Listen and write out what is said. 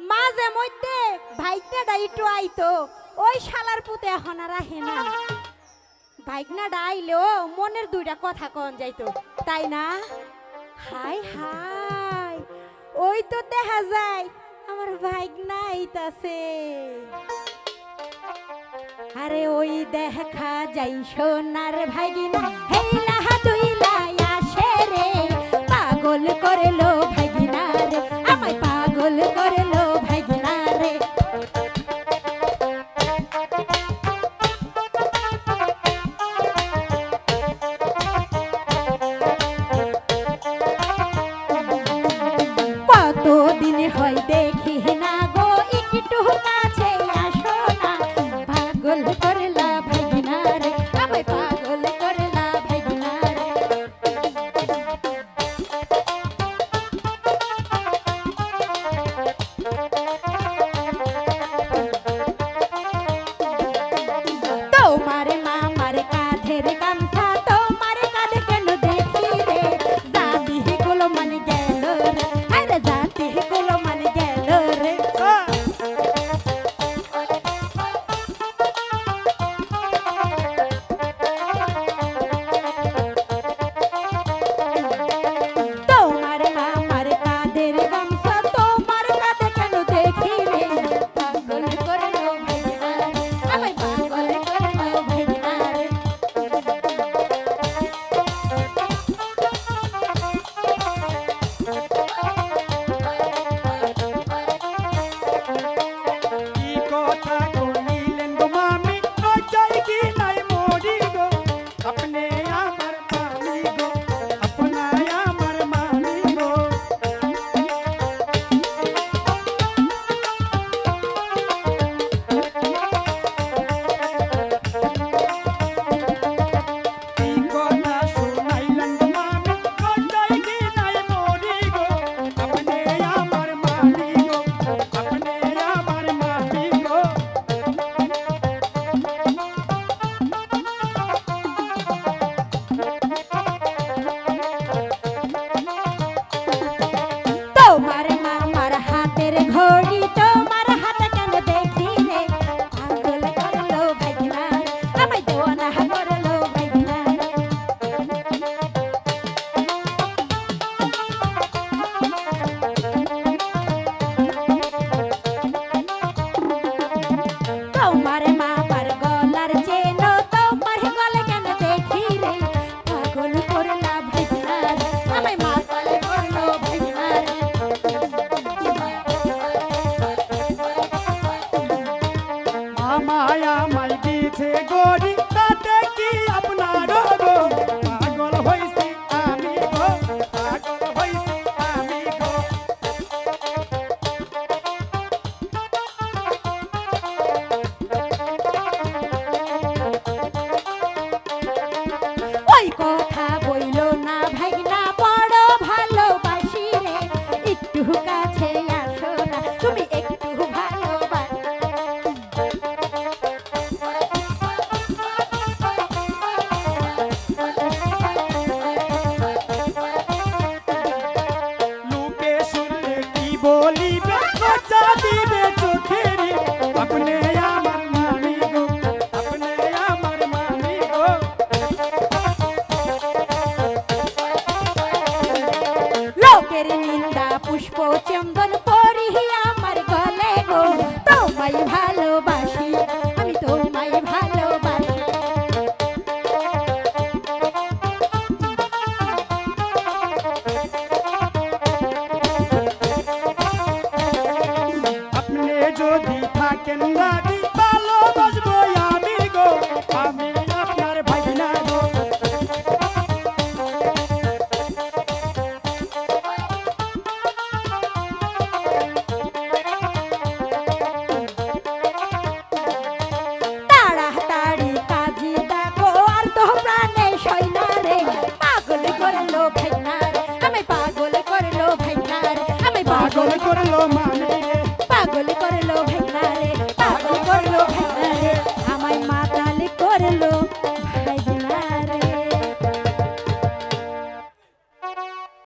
মাঝে মধ্যে ভাইকনাটা একটু আইতো। ওই শালার পুতে এখন আর আহে না। ভাইকনাটা আইলেও মনের দুইটা কথা কন যাইতো। তাই না? হাই হাই। ওই তো দেখা যায় আমার ভাইকনা আইতাছে। আরে ওই দেখা যাই সোনার ভাগিনা হেইলা হয় দেখি না গো একটু কাছে আমায় দিছে পুষ্প চন্দন পরি আমার গলে গো। তোমায় ভালোবাসি, আমি তোমায় ভালোবাসি। আপনি যদি থাকেন রাজি করল মামি